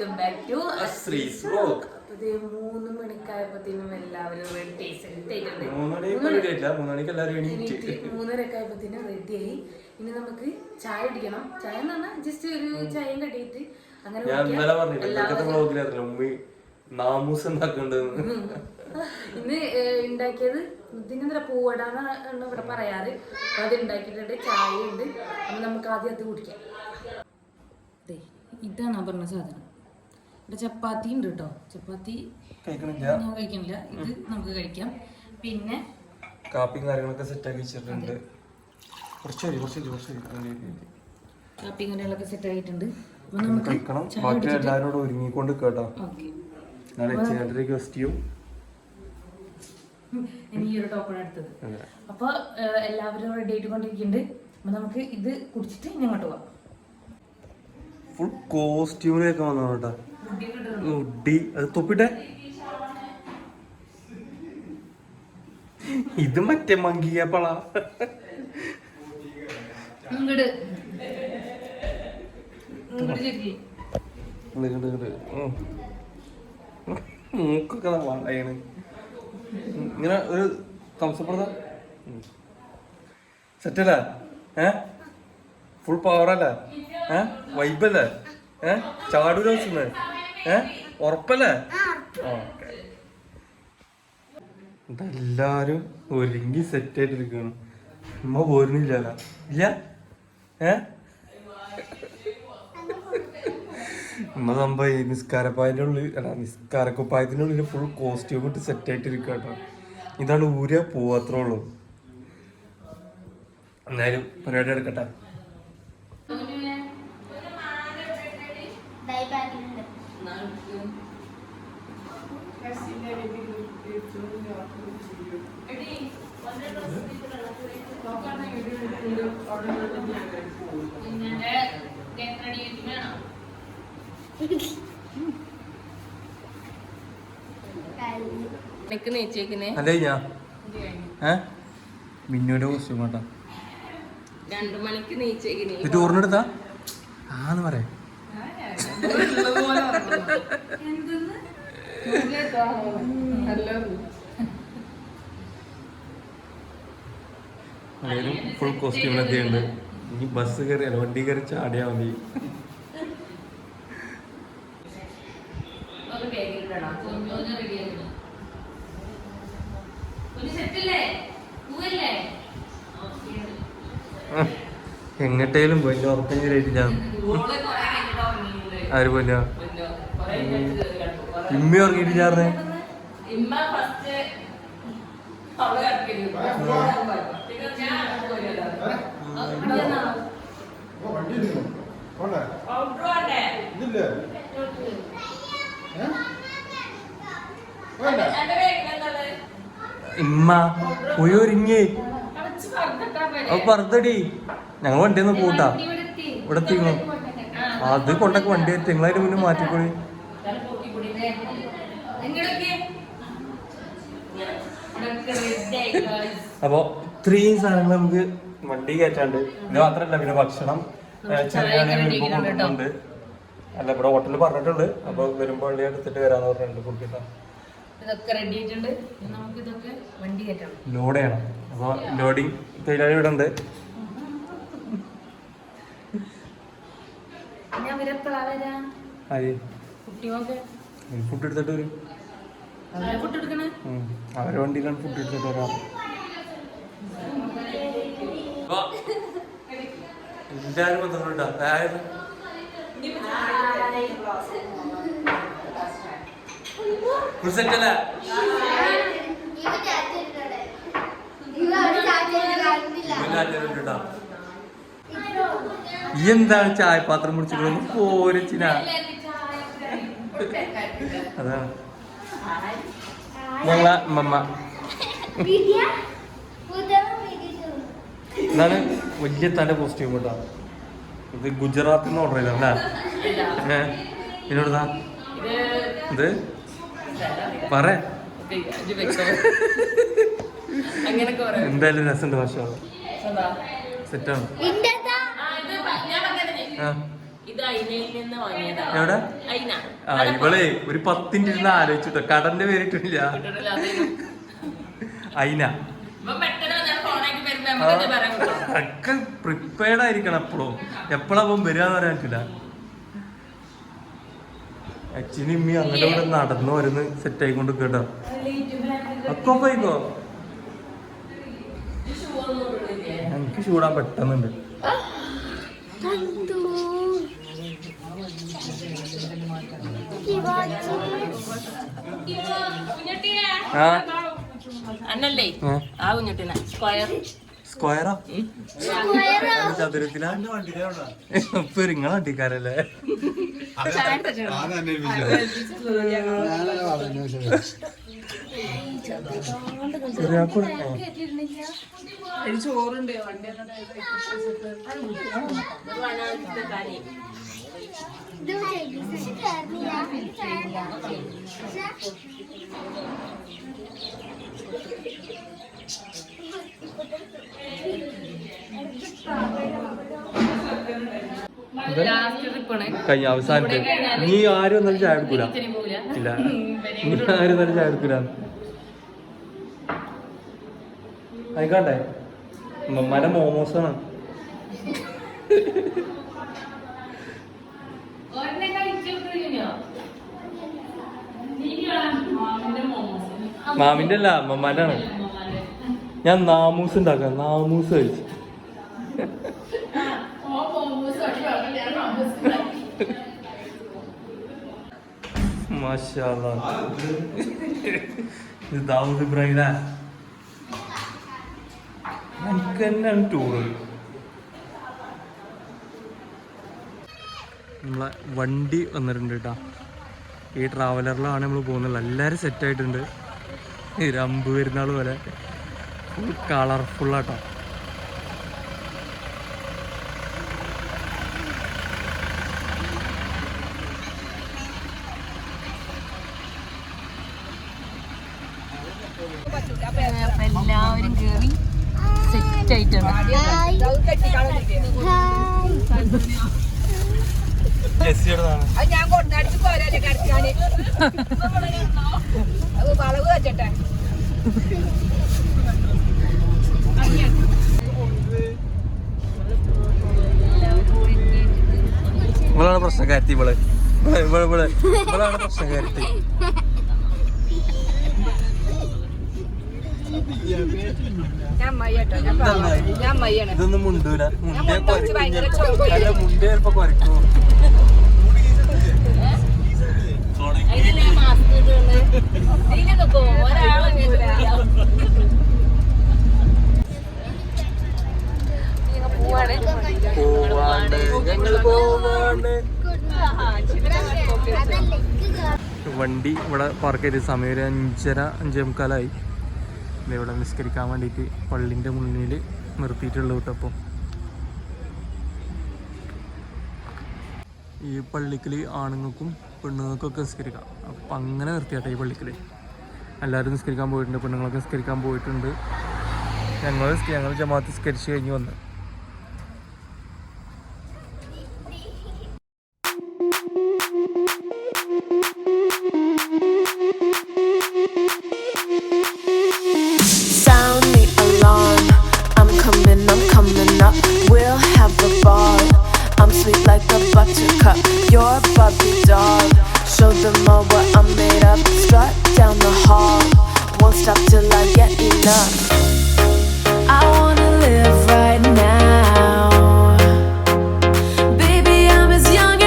Welcome back to Ashree's vlog. മൂന്ന് മണിക്കായപ്പത്തേനും എല്ലാവരും റെഡി. മൂന്നരക്കെ റെഡിയായി ഇനി നമുക്ക് ചായ കുടിക്കണം. ചായ എന്ന് പറഞ്ഞാൽ ജസ്റ്റ് ഒരു ചായയും കടിയിട്ട് അങ്ങനെ ഇന്ന് ഉണ്ടാക്കിയത് ഇതിനെന്താ പൂവടാന്നാണ് ഇവിടെ പറയാറ്. അത് ഉണ്ടാക്കിയിട്ടുണ്ട് ചായ ഉണ്ട് നമുക്ക് ആദ്യം അത് കുടിക്കാം. ഇതാണ് ആ പറഞ്ഞ സാധനം. ഇവിടെ ചപ്പാത്തി ഉണ്ട് കേട്ടോ ചപ്പാത്തി ഞാൻ കഴിക്കണില്ല. ഇത് നമുക്ക് കഴിക്കാം. പിന്നെ കാപ്പിയും കാര്യങ്ങളൊക്കെ സെറ്റ് ആക്കി വെച്ചിട്ടുണ്ട്. കുറച്ച് മതി കുറച്ച് കുറച്ച്. കാപ്പിയും കാര്യങ്ങളൊക്കെ സെറ്റ് ആയിട്ടുണ്ട്. കഴിക്കണം. ബാക്കി എല്ലാവരോടും ഒരുങ്ങിക്കൊണ്ട് കേട്ടോ. നാളെ ചേട്ടന്റെ ഗസ്റ്റിയും ഇനി ഈ ഒരു ടോക്കൺ എടുത്തത് അപ്പൊ എല്ലാവരും റെഡി ആയിട്ട് കൊണ്ടിരിക്കുന്നുണ്ട് അപ്പൊ നമുക്ക് ഇത് കുടിച്ചിട്ട് ഇനി അങ്ങോട്ട് പോവാം ഫുൾ കോസ്റ്റ്യൂമിലേക്ക് വന്നു കേട്ടോ ഉഡി അത് തൊപ്പിട്ടെ. ഇത് മറ്റേ മങ്കിയ പള. മൂക്കൊക്കെ വളയാണ്. ഇങ്ങനെ ഒരു തമസപ്പെടുന്ന സെറ്റല്ലേ ഏ? ഫുൾ പവറല്ലേ ഏ? വൈബല്ലേ ഏ? ചാടൂര ഏ? ഉറപ്പല്ലേ? ഓക്കെ. എല്ലാരും ഒരുങ്ങി സെറ്റ് ആയിട്ട് ആയിട്ടിരിക്കണം അമ്മ പോരുന്നില്ല ഇല്ല? ഏ? അമ്മ സംഭവം ഈ നിസ്കാരപ്പായന്റെ ഉള്ളിൽ അല്ല നിസ്കാരക്കുപ്പായത്തിന്റെ ഉള്ളിൽ ഫുൾ കോസ്റ്റ്യൂം ഇട്ട് സെറ്റ് ആയിട്ടിരിക്കുക കേട്ടോ ഇതാണ് ഊര പോവാത്രേ ഉള്ളൂ. എന്നാലും പരിപാടി എടുക്കട്ടെ എനിക്ക് നെയ്ച്ചേക്കുന്നേ അല്ലേ കഴിഞ്ഞാ? ഏ? മിന്നുവിന്റെ കോസ്റ്റ്യൂം കേട്ടോ രണ്ടു മണിക്ക് ഇത് ആന്ന് പറയാം. ഫുൾ കോസ്റ്റ്യൂമിലൊക്കെ ഉണ്ട്. ഇനി ബസ് കയറിയാലോ? വണ്ടി കയറി ചാടിയാ മതി. എങ്ങട്ടേലും പോയി ഉറപ്പിഞ്ഞിട്ട് ഞാൻ ആര് പോയില്ല ഇമ്മ ഫസ്റ്റ് അവളെ ഇമ്മ അപ്പൊ പറഞ്ഞടി. ഞങ്ങൾ വണ്ടി ഒന്ന് കൂട്ടാ ഇവിടെ എത്തിക്കണോ അത് കൊണ്ടൊക്കെ വണ്ടി തിങ്കളായിട്ട് മുന്നേ മാറ്റിക്കോളി. അപ്പൊ ഇത്രയും സാധനങ്ങൾ നമുക്ക് വണ്ടി കയറ്റാണ്ട്. ഇത് മാത്രല്ല പിന്നെ ഭക്ഷണം ചെറിയ അല്ല ഇവിടെ ഹോട്ടലിൽ പറഞ്ഞിട്ടുണ്ട്. അപ്പൊ വരുമ്പോ വണ്ടി എടുത്തിട്ട് വരാന്ന് പറഞ്ഞിട്ടുണ്ട്. കുട്ടിട്ടാ ഇതൊക്കെ റെഡി ആയിട്ടുണ്ട്. നമുക്ക് ഇതൊക്കെ വണ്ടി കയറ്റണം. ലോഡ് ചെയ്യണം. അപ്പൊ ലോഡിങ് തൊഴിലാളി ഇവിടെ ഉണ്ട് ഞാൻ അവരെപ്പോഴാ വരാ ആര് കുട്ടിയൊക്കെ ഫുഡ് എടുത്തിട്ട് വരും. അവരെ. വണ്ടിയിലാണ് ഫുഡ് എടുത്തിട്ട് വരാം എല്ലാരും വന്നിട്ടുണ്ടോ അല്ലേ? ഈ എന്താണ് ചായപാത്രം മുടിച്ചിട്ട് പോരച്ചിന അതാണ് ഞങ്ങളെ മമ്മ ഇതാണ് വലിയ തന്റെ കോസ്റ്റ്യൂം കേട്ടോ. ഇത് ഗുജറാത്തിൽ നിന്ന് ഓർഡർ ചെയ്തല്ലേ പിന്നോടാ ഇത്? പറ. എന്തായാലും രസമുണ്ട് ഭാഷ എന്താ? സെറ്റാണ് ഇത് അയിനയിൽ നിന്ന് വാങ്ങിയതാണ് എവിടെ? അയിന. ആ ഇവളെ ഒരു പത്തിന്റെ ഇരുന്ന് ആലോചിച്ചിട്ടോ? കടന്റെ പേരിട്ടില്ല. അയിന. ഒക്കെ പ്രിപ്പയർഡ് ആയിരിക്കണം എപ്പോഴും എപ്പോഴാ അവൻ വരികയെന്ന് പറയാൻ പറ്റില്ല. അച്ഛനും ഇമ്മി അങ്ങനെ ഇവിടെ നടന്നു വരുന്ന് സെറ്റ് ആയിക്കൊണ്ട് കേട്ടോ. ഒക്കെ പോയിക്കോ? എനിക്ക് ചൂടാൻ പെട്ടെന്നുണ്ട്. അന്നല്ലേ? ആ. ആ കുഞ്ഞുട്ടിനെ. സ്ക്വയർ സ്ക്വയറോ ചതുരത്തിലാ ഇപ്പൊ നിങ്ങളെ വണ്ടിക്കാരല്ലേ? ചെറിയാക്കൂടെ ചോറുണ്ട് കഴിഞ്ഞ അവസാനത്തെ നീ ആരും ഒന്നും ചായ എടുക്കൂല ഇല്ല നീ ആരും ഒന്നും ചായ എടുക്കൂല ആയിക്കോട്ടെ മമ്മയുടെ മോമോസാണ് മാമിന്റെ അല്ല മമ്മാന്റെ ആണ് ഞാൻ നാമൂസ് ഉണ്ടാക്കാം നാമൂസ് കഴിച്ചു. മാഷാ ഇത് ദാവൂദ് ഇബ്രാഹിം എനിക്ക് തന്നെയാണ് ടൂറ് നമ്മളെ വണ്ടി വന്നിട്ടുണ്ട് കേട്ടോ ഈ ട്രാവലറിലാണ് നമ്മൾ പോകുന്നത്. എല്ലാവരും സെറ്റ് ആയിട്ടുണ്ട്. ഈ രമ്പ് പെരുന്നാൾ പോലെ. ഫുൾ കളർഫുള്ളാട്ടോ എല്ലാവരും കേറി സെറ്റ് ആയിട്ടുണ്ട് ജെസ്സിയുടേതാണ് അത് ഞാൻ കൊണ്ടടിച്ച് അത് വളവ് വെച്ചട്ടെ. ഇവളാണ് പ്രശ്നക്കാരത്തി ഇവൾ. ഇവൾ ഇവൾ ഇവൾ. ഇവളാണ് പ്രശ്നക്കാരത്തി. ഇതൊന്നും മുണ്ടൂല. മുണ്ടേ മുണ്ട ചിലപ്പോ കൊരക്കും വണ്ടി ഇവിടെ പാർക്ക് ചെയ്ത സമയം ഒരു അഞ്ചര അഞ്ചേ മുക്കാലായി. ഇവിടെ നിസ്കരിക്കാൻ വേണ്ടിയിട്ട് പള്ളിന്റെ മുന്നിൽ നിർത്തിയിട്ടുള്ളൂ കേട്ടപ്പോൾ ഈ പള്ളിക്കൽ ആണുങ്ങൾക്കും പെണ്ണുങ്ങൾക്കൊക്കെ നിസ്കരിക്കാം. അപ്പം അങ്ങനെ നിർത്തിയാട്ടെ ഈ പള്ളിക്കൽ എല്ലാവരും നിസ്കരിക്കാൻ പോയിട്ടുണ്ട് പെണ്ണുങ്ങളൊക്കെ നിസ്കരിക്കാൻ പോയിട്ടുണ്ട്. ഞങ്ങൾ ഞങ്ങൾ ജമാഅത്ത് നിസ്കരിച്ച് കഴിഞ്ഞ് വന്ന്. A Barbie doll. Show them all what I'm made of. Strut down the hall. Won't stop till I get enough. I wanna live right now. Baby, I'm as young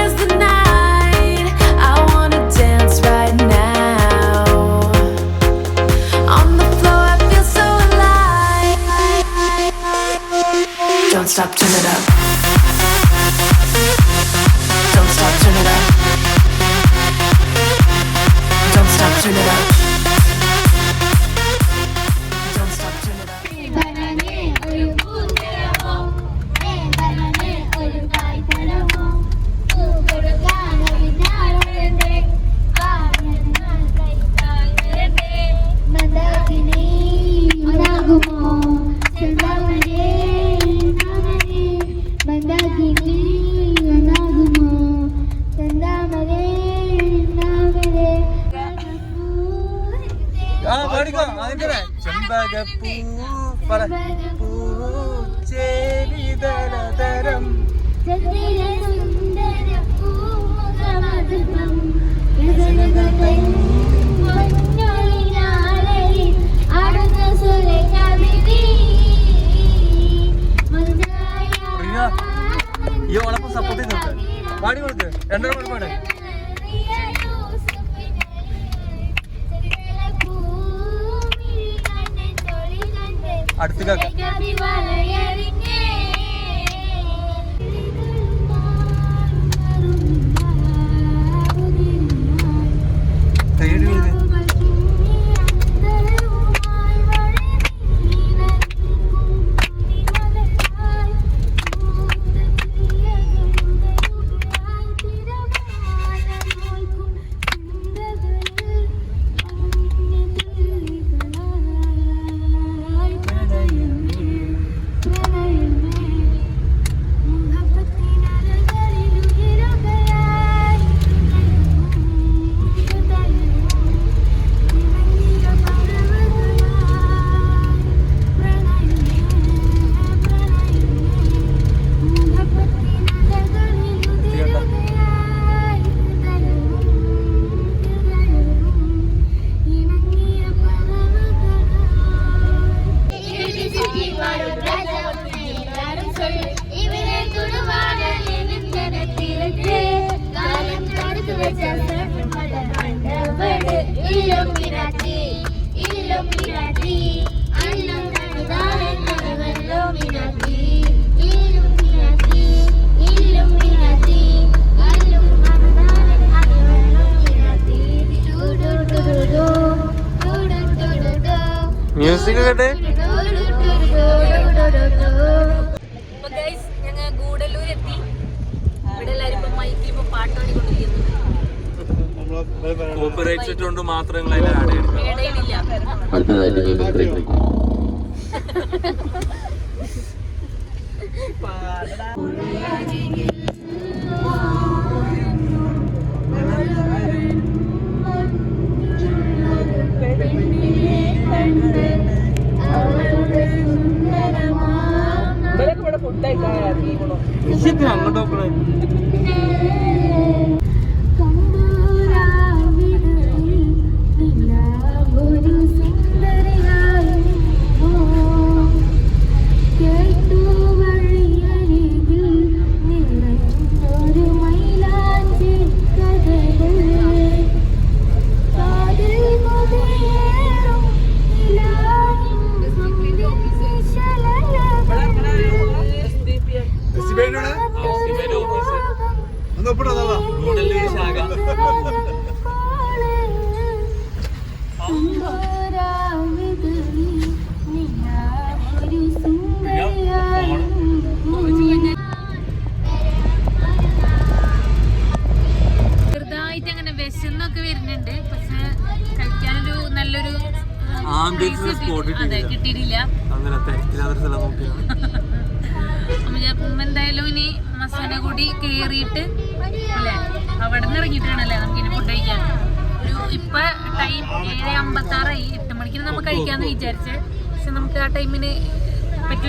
പറ പൂച്ചേരിതരതരം ഈ ഓളപ്പം സപ്പോർട്ട് ചെയ്ത് പാടി കൊടുക്ക്. രണ്ടര പാടി പാട്. അടുത്ത് മ്യൂസിക് കേട്ടെ ഞങ്ങൾ ഗൂഡല്ലൂർ എത്തി ഇവിടെ എല്ലാരും ഇപ്പൊ മൈക്കിൽ ഇപ്പൊ പാട്ട് പാടിക്കൊണ്ടിരിക്കുന്നു കോപ്പറേറ്റ് കൊണ്ട് മാത്രം നിങ്ങൾ അതിൽ ആഡ് ചെയ്യണം മേടയിലില്ല അടുത്തതായിട്ട് മിമിക്രി അങ്ങോട്ട്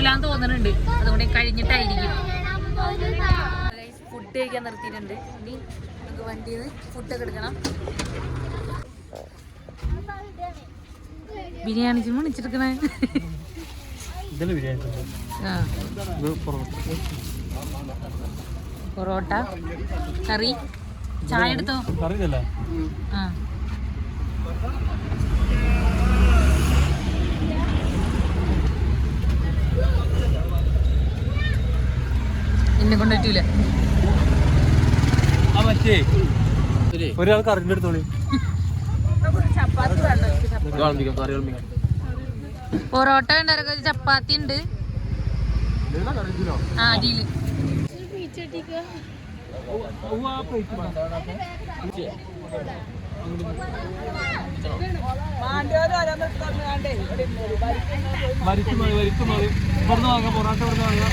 പറ്റൂലെന്ന് തോന്നുന്നുണ്ട്. അതുകൊണ്ട് കഴിഞ്ഞിട്ടായിരിക്കും. ഫുഡ് കഴിക്കാൻ നിർത്തിയിട്ടുണ്ട്. ഇനി നമുക്ക് വണ്ടിയിൽ നിന്ന് ഫുഡൊക്കെ എടുക്കണം. ബിരിയാണി ചുമ്മാ വിളിച്ചെടുക്കണേ പൊറോട്ട. കറി ചായ എടുത്തോ? കറി ആ. എന്നെ കൊണ്ട് പറ്റൂല. ഒരാൾ കറിന്റെ അടുത്തോളി. പൊറോട്ട വേണ്ട ചപ്പാത്തി ഉണ്ട്. ആ അതിൽ. വരിക്ക് മതി വരിക്ക് മതി. ഇവിടുന്ന് വാങ്ങാം പൊറോട്ട ഇവിടുന്ന് വാങ്ങാം.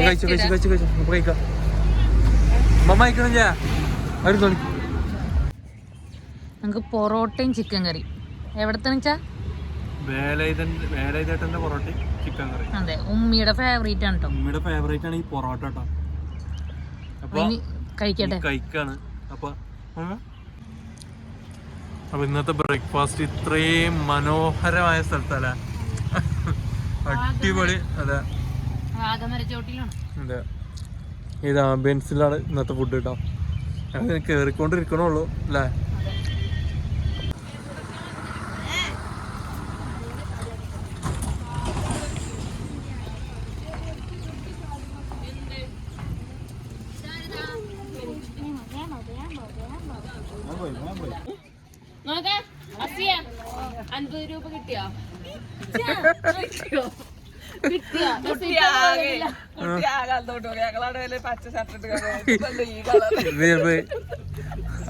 കഴിച്ചു കഴിച്ചു വേസ്റ്റ് കഴിച്ചു കഴിച്ചു. നമുക്ക് കഴിക്കാം. മമ്മ കഴിക്കണില്ല ഒരു തോന്നി നമുക്ക് പൊറോട്ടയും ചിക്കൻ കറി. എവിടത്തെ വെച്ചാ? പൊറോട്ട ചിക്കൻ കറി അതെ ഉമ്മിയുടെ ഫേവറേറ്റ് ആണ് കേട്ടോ ഉമ്മയുടെ ഫേവറേറ്റ് ആണ് ഈ പൊറോട്ട കേട്ടോ അപ്പൊ ഇനി കഴിക്കട്ടെ. കഴിക്കാണ്. അപ്പൊ അപ്പൊ ഇന്നത്തെ ബ്രേക്ക്ഫാസ്റ്റ് ഇത്രയും മനോഹരമായ സ്ഥലത്തല്ല? അടിപൊളി അതെ. അതെ. ഇത് ആംബിയൻസിലാണ് ഇന്നത്തെ ഫുഡ് കേട്ടോ അത് കേറിക്കൊണ്ടിരിക്കണുള്ളൂ അല്ലേ?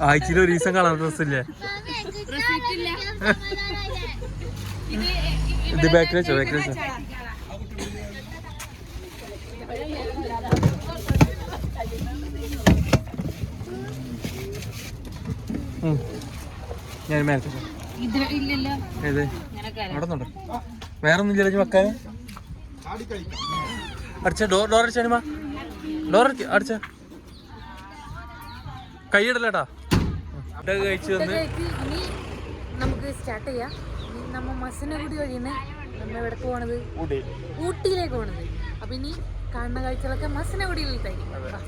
ആഴ്ചയിൽ ഒരു ദിവസം കളർ ഡ്രസ് ഇല്ലേ ഇത് ബാക്കിൽ വെച്ചോ ബാക്കിൽ വെച്ചോ. ഉം. ഞാൻ മേലത്തെ ഏത്? അവിടെ നിന്നുണ്ട് വേറെ ഒന്നും ഇല്ലല്ലോ വെക്കാൻ അടിച്ച ഡോർ ഡോർ അടിച്ചാണിമാ ഡോർ അടിച്ച. കൈയിടല്ലേട്ടാ ഫുഡൊക്കെ കഴിച്ചു വന്ന്. ഇനി നമുക്ക് സ്റ്റാർട്ട് ചെയ്യാം. ഇനി നമ്മ മസനഗുടി വഴിയാണ് നമ്മൾ എവിടെ പോണത്? ഊട്ടിയിലേക്ക് പോണത്. അപ്പൊ ഇനി കാണുന്ന കാഴ്ചകളൊക്കെ മസനഗുഡിയിലേക്കായിരിക്കും വാ.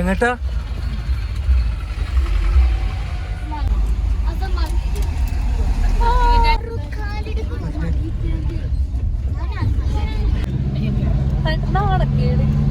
എങ്ങട്ടാ? നാണക്കേട് ഇവിടെ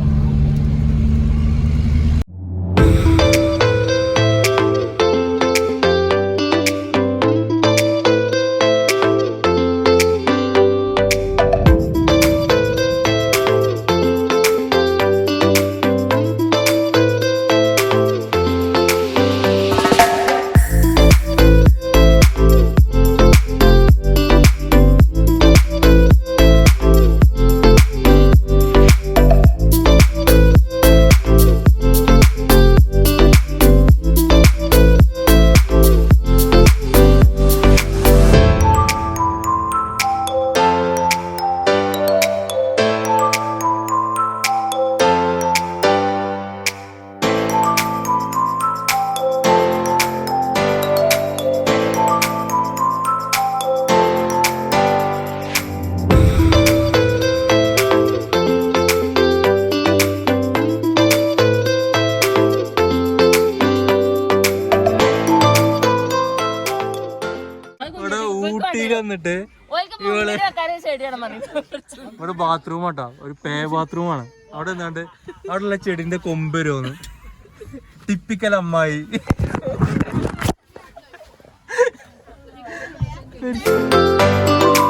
ഇവിടെ ബാത്റൂം ആട്ടാ. ഒരു പേ ബാത്റൂം ആണ്. അവിടെ എന്താണ്ട് അവിടെ ഉള്ള ചെടിന്റെ കൊമ്പ് വരുമെന്ന് ടിപ്പിക്കൽ അമ്മായി. ആ